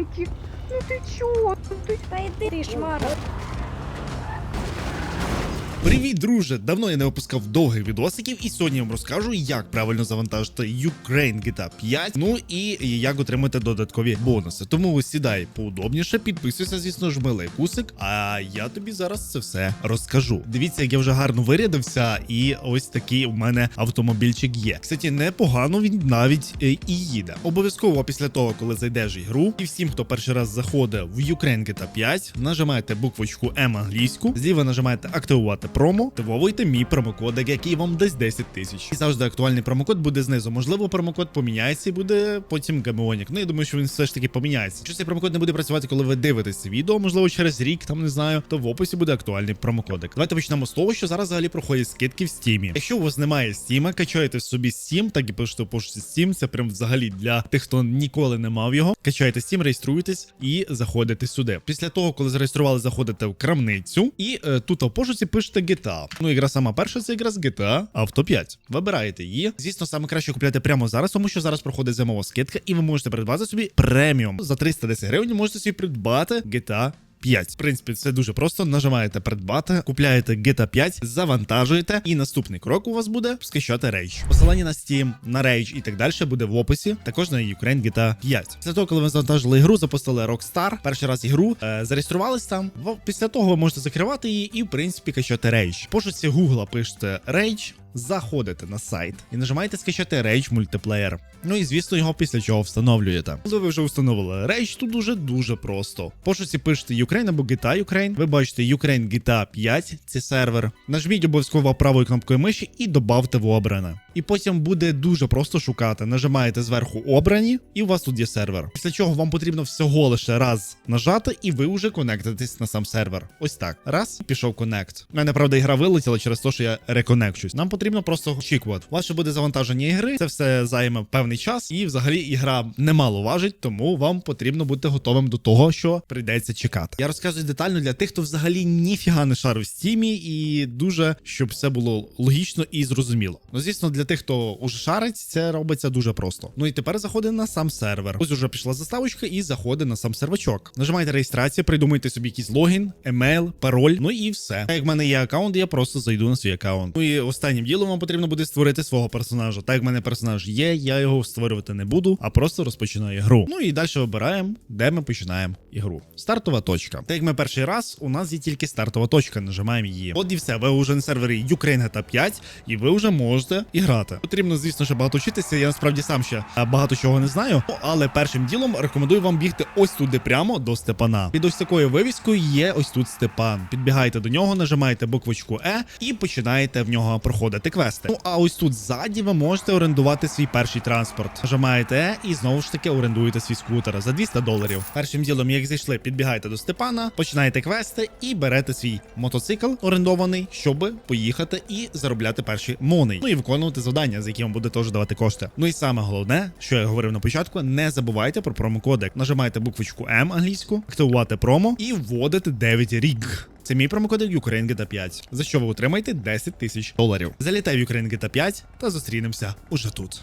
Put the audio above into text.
Ромчик, ну ты чё? Ну ты Та йди ти, шмара. Привіт, друже! Давно я не випускав довгих відосиків, і сьогодні я вам розкажу, як правильно завантажити Ukraine GTA 5, ну і як отримати додаткові бонуси. Тому сідай поудобніше, підписуйся, звісно, жми лайкусик, а я тобі зараз це все розкажу. Дивіться, як я вже гарно вирядився, і ось такий у мене автомобільчик є. Кстати, непогано він навіть е, і їде. Обов'язково після того, коли зайдеш ігру, і всім, хто перший раз заходить в Ukraine GTA 5, нажимаєте буквочку М англійську, зліва нажимаєте активувати промо, активовуйте мій промокодик, який вам дасть 10 тисяч. І завжди актуальний промокод буде знизу. Можливо, промокод поміняється і буде потім гамеонік. Ну я думаю, що він все ж таки поміняється. Якщо цей промокод не буде працювати, коли ви дивитесь відео, можливо, через рік, там не знаю, то в описі буде актуальний промокодик. Давайте почнемо з того, що зараз взагалі проходять скидки в стімі. Якщо у вас немає стіма, качаєте собі Steam, так і пишете в пошті Steam, це прям взагалі для тих, хто ніколи не мав його. Качаєте Steam, реєструєтесь і заходите сюди. Після того, коли зареєстрували, заходите в крамницю, і е, тут в пошуці пишете GTA. Ну, ігра сама перша, це ігра з GTA Auto 5. Вибираєте її. Звісно, саме краще купляти прямо зараз, тому що зараз проходить зимова скидка, і ви можете придбати собі преміум. За 310 гривень можете собі придбати GTA 5. В принципі, це дуже просто. Нажимаєте придбати, купляєте GTA 5, завантажуєте, і наступний крок у вас буде скачати Rage. Посилання на Steam, на Rage і так далі буде в описі. Також на Ukraine GTA 5. Після того, коли ви завантажили ігру, запустили Rockstar, перший раз ігру, е, зареєструвались там. Після того ви можете закривати її і, в принципі, качати Rage. Пошуці Google пишете Rage. Заходите на сайт і нажимаєте скачати Rage мультиплеєр. Ну і звісно, його після чого встановлюєте. Коли ви вже встановили Rage, тут дуже дуже просто. Пошуці пишете Ukraine або GTA Ukraine. Ви бачите Ukraine GTA 5, це сервер. Нажміть обов'язково правою кнопкою миші і добавте в обране. І потім буде дуже просто шукати. Нажимаєте зверху обрані, і у вас тут є сервер. Після чого вам потрібно всього лише раз нажати, і ви вже конектитесь на сам сервер. Ось так. Раз, пішов коннект. У мене правда ігра вилетіла через те, що я реконекчусь. Нам потрібно просто очікувати. Ще буде завантаження ігри. Це все займе певний час, і взагалі ігра немало важить, тому вам потрібно бути готовим до того, що прийдеться чекати. Я розказую детально для тих, хто взагалі ніфіга не шарив в стімі, і дуже щоб все було логічно і зрозуміло. Ну, звісно, для тих, хто уже шарить, це робиться дуже просто. Ну і тепер заходить на сам сервер. Ось уже пішла заставочка і заходить на сам сервачок. Нажимаєте реєстрацію, придумайте собі якийсь логін, емейл, пароль. Ну і все. Як в мене є аккаунт, я просто зайду на свій аккаунт. Ну і останнім ділом вам потрібно буде створити свого персонажа. Так як в мене персонаж є, я його створювати не буду, а просто розпочинаю гру. Ну і далі вибираємо, де ми починаємо ігру. Стартова точка. Так як ми перший раз, у нас є тільки стартова точка. Нажимаємо її. От і все. Ви вже на сервері Ukraine GTA 5, і ви вже можете іграти. Потрібно, звісно, ще багато вчитися. Я насправді сам ще багато чого не знаю. Але першим ділом рекомендую вам бігти ось туди прямо до Степана. Під ось такою вивіскою є ось тут Степан. Підбігаєте до нього, нажимаєте буквочку Е і починаєте в нього проходити квести. Ну а ось тут ззаді ви можете орендувати свій перший транспорт. Нажимаєте і знову ж таки орендуєте свій скутер за 200 доларів. Першим ділом, як зайшли, підбігаєте до Степана, починаєте квести і берете свій мотоцикл орендований, щоб поїхати і заробляти перші мони. Ну і виконувати завдання, за які буде теж давати кошти. Ну і саме головне, що я говорив на початку, не забувайте про промокодик. Нажимаєте буквочку М англійську, активувати промо і вводите 9 рік. Це мій промокодик Ukraine GTA 5, за що ви отримаєте 10 тисяч доларів. Залітай в Ukraine GTA 5 та зустрінемося уже тут.